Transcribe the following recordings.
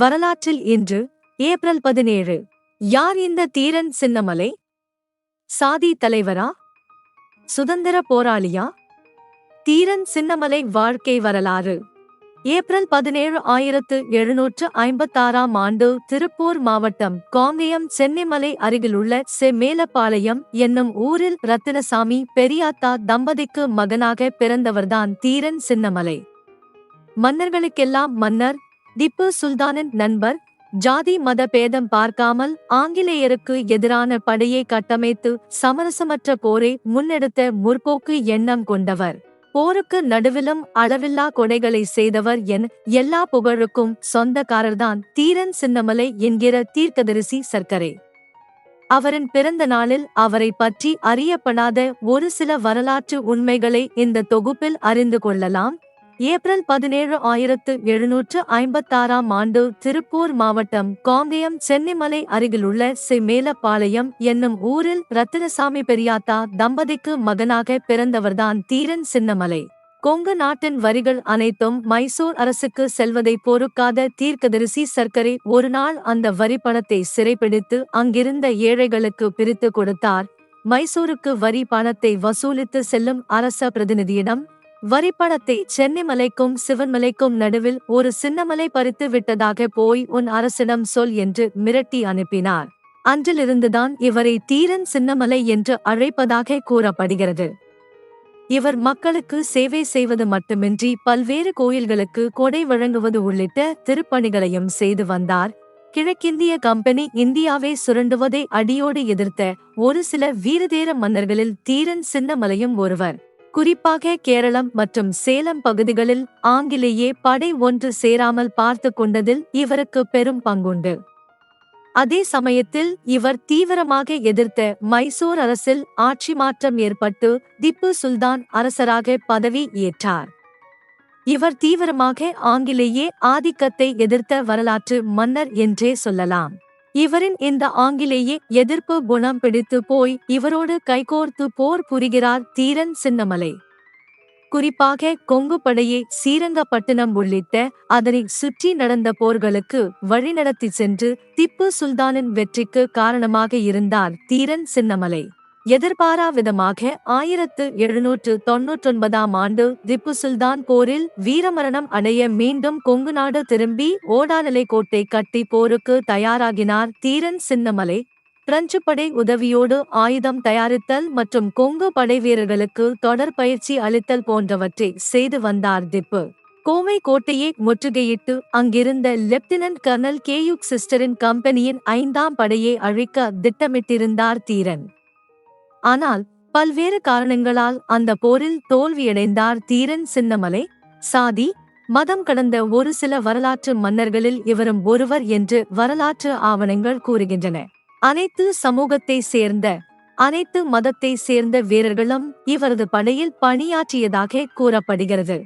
வரலாற்றில் இன்று ஏப்ரல் பதினேழு. யார் இந்த தீரன் சின்னமலை? சாதி தலைவரா? சுதந்திர போராளியா? தீரன் சின்னமலை வாழ்க்கை வரலாறு. ஏப்ரல் பதினேழு ஆயிரத்து எழுநூற்று ஐம்பத்தாறாம் ஆண்டு திருப்பூர் மாவட்டம் காங்கேயம் சென்னிமலை அருகிலுள்ள செம்மேலப்பாளையம் என்னும் ஊரில் ரத்தினசாமி பெரியாத்தா தம்பதிக்கு மகனாக பிறந்தவர்தான் தீரன் சின்னமலை. மன்னர்களுக்கெல்லாம் மன்னர் திப்பு சுல்தானின் நண்பர் ஜாதி மத பேதம் பார்க்காமல் ஆங்கிலேயருக்கு எதிரான படையை கட்டமைத்து சமரசமற்ற போரை முன்னெடுத்த முற்போக்கு எண்ணம் கொண்டவர். போருக்கு நடுவிலும் அளவில்லா கொடைகளை செய்தவர் என் எல்லா புகழுக்கும் சொந்தக்காரர்தான் தீரன் சின்னமலை என்கிற தீர்க்கதரிசி சர்க்கரை. அவரின் பிறந்த நாளில் அவரை பற்றி அறியப்படாத ஒரு சில வரலாற்று உண்மைகளை இந்த தொகுப்பில் அறிந்து கொள்ளலாம். ஏப்ரல் பதினேழு ஆயிரத்து எழுநூற்று ஐம்பத்தாறாம் ஆண்டு திருப்பூர் மாவட்டம் காங்கேயம் சென்னிமலை அருகிலுள்ள செம்மேலப்பாளையம் என்னும் ஊரில் ரத்தினசாமி பெரியாத்தா தம்பதிக்கு மகனாக பிறந்தவர்தான் தீரன் சின்னமலை. கொங்கு நாட்டின் வரிகள் அனைத்தும் மைசூர் அரசுக்கு செல்வதை பொறுக்காத தீர்க்கதரிசி சர்க்கரை ஒருநாள் அந்த வரி பணத்தை சிறைப்பிடித்து அங்கிருந்த ஏழைகளுக்கு பிரித்து கொடுத்தார். மைசூருக்கு வரி பணத்தை வசூலித்து செல்லும் அரச பிரதிநிதியிடம் வரிப்பணத்தை சென்னிமலைக்கும் சிவன்மலைக்கும் நடுவில் ஒரு சின்னமலை பறித்து விட்டதாக போய் உன் அரசிடம் சொல் என்று மிரட்டி அனுப்பினார். அன்றிலிருந்துதான் இவரை தீரன் சின்னமலை என்று அழைப்பதாக கூறப்படுகிறது. இவர் மக்களுக்கு சேவை செய்வது மட்டுமின்றி பல்வேறு கோயில்களுக்கு கொடை வழங்குவது உள்ளிட்ட திருப்பணிகளையும் செய்து வந்தார். கிழக்கிந்திய கம்பெனி இந்தியாவை சுரண்டுவதை அடியோடு எதிர்த்த ஒரு சில வீரதேர மன்னர்களில் தீரன் சின்னமலையும் ஒருவர். குறிப்பாக கேரளம் மற்றும் சேலம் பகுதிகளில் ஆங்கிலேயே படை ஒன்று சேராமல் பார்த்து கொண்டதில் இவருக்கு பெரும் பங்குண்டு. அதே சமயத்தில் இவர் தீவிரமாக எதிர்த்த மைசூர் அரசில் ஆட்சி மாற்றம் ஏற்பட்டு திப்பு சுல்தான் அரசராக பதவி ஏற்றார். இவர் தீவிரமாக ஆங்கிலேயே ஆதிக்கத்தை எதிர்த்த வரலாற்று மன்னர் என்றே சொல்லலாம். இவரின் இந்த ஆங்கிலேயே எதிர்ப்பு குணம் பிடித்து போய் இவரோடு கைகோர்த்து போர் புரிகிறார் தீரன் சின்னமலை. குறிப்பாக கொங்கு படையை சீரங்கப்பட்டினம் உள்ளிட்ட அதனை சுற்றி நடந்த போர்களுக்கு வழிநடத்தி சென்று திப்பு சுல்தானின் வெற்றிக்கு காரணமாக இருந்தார் தீரன் சின்னமலை. எதிர்பாரா விதமாக ஆயிரத்து எழுநூற்று தொன்னூற்றொன்பதாம் ஆண்டு திப்பு சுல்தான் போரில் வீரமரணம் அடைய மீண்டும் கொங்கு நாடு திரும்பி ஓடாநிலை கோட்டை கட்டி போருக்கு தயாராகினார் தீரன் சின்னமலை. பிரெஞ்சு படை உதவியோடு ஆயுதம் தயாரித்தல் மற்றும் கொங்கு படை வீரர்களுக்கு தொடர் பயிற்சி அளித்தல் போன்றவற்றை செய்து வந்தார் திப்பு. கோவை கோட்டையை முற்றுகையிட்டு அங்கிருந்த லெப்டினன்ட் கர்னல் கேயுக் சிஸ்டரின் கம்பெனியின் ஐந்தாம் படையை அழிக்க திட்டமிட்டிருந்தார் தீரன். ஆனால் பல்வேறு காரணங்களால் அந்த போரில் தோல்வியடைந்தார் தீரன் சின்னமலை. சாதி மதம் கடந்த ஒரு சில வரலாற்று மன்னர்களில் இவரும் ஒருவர் என்று வரலாற்று ஆவணங்கள் கூறுகின்றன. அனைத்து சமூகத்தை சேர்ந்த அனைத்து மதத்தை சேர்ந்த வீரர்களும் இவரது படையில் பணியாற்றியதாக கூறப்படுகிறது.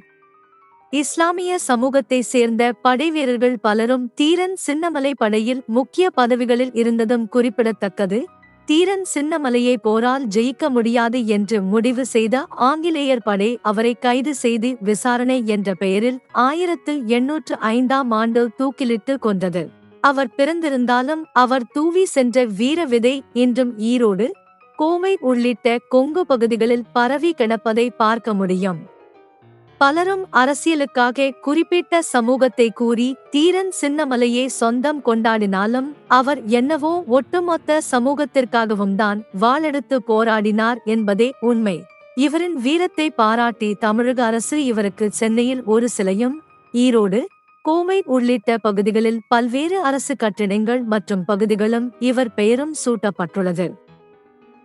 இஸ்லாமிய சமூகத்தை சேர்ந்த படை வீரர்கள் பலரும் தீரன் சின்னமலை படையில் முக்கிய பதவிகளில் இருந்ததும் குறிப்பிடத்தக்கது. தீரன் சின்னமலையை போரால் ஜெயிக்க முடியாது என்று முடிவு செய்த ஆங்கிலேயர் படை அவரை கைது செய்து விசாரணை என்ற பெயரில் ஆயிரத்து எண்ணூற்று ஐந்தாம் ஆண்டு தூக்கிலிட்டு கொண்டது அவர் பிறந்திருந்தாலும் அவர் தூவி சென்ற வீர விதை இன்றும் ஈரோடு கோவை உள்ளிட்ட கொங்கு பகுதிகளில் பரவி கிடப்பதை பார்க்க முடியும். பலரும் அரசியலுக்காக குறிப்பிட்ட சமூகத்தை கூறி தீரன் சின்னமலையை சொந்தம் கொண்டாடினாலும் அவர் என்னவோ ஒட்டுமொத்த சமூகத்திற்காகவும் தான் வாழெடுத்து போராடினார் என்பதே உண்மை. இவரின் வீரத்தை பாராட்டி தமிழக அரசு இவருக்கு சென்னையில் ஒரு சிலையும் ஈரோடு கோவை உள்ளிட்ட பகுதிகளில் பல்வேறு அரசு கட்டிடங்கள் மற்றும் பகுதிகளும் இவர் பெயரும் சூட்டப்பட்டுள்ளது.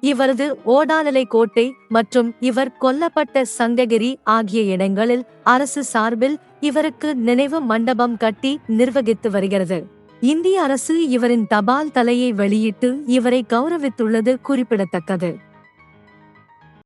இவரது ஓடாலலை கோட்டை மற்றும் இவர் கொல்லப்பட்ட சங்ககிரி ஆகிய இடங்களில் அரசு சார்பில் இவருக்கு நினைவு மண்டபம் கட்டி நிர்வகித்து வருகிறது. இந்திய அரசு இவரின் தபால் தலையை வெளியிட்டு இவரை கௌரவித்துள்ளது குறிப்பிடத்தக்கது.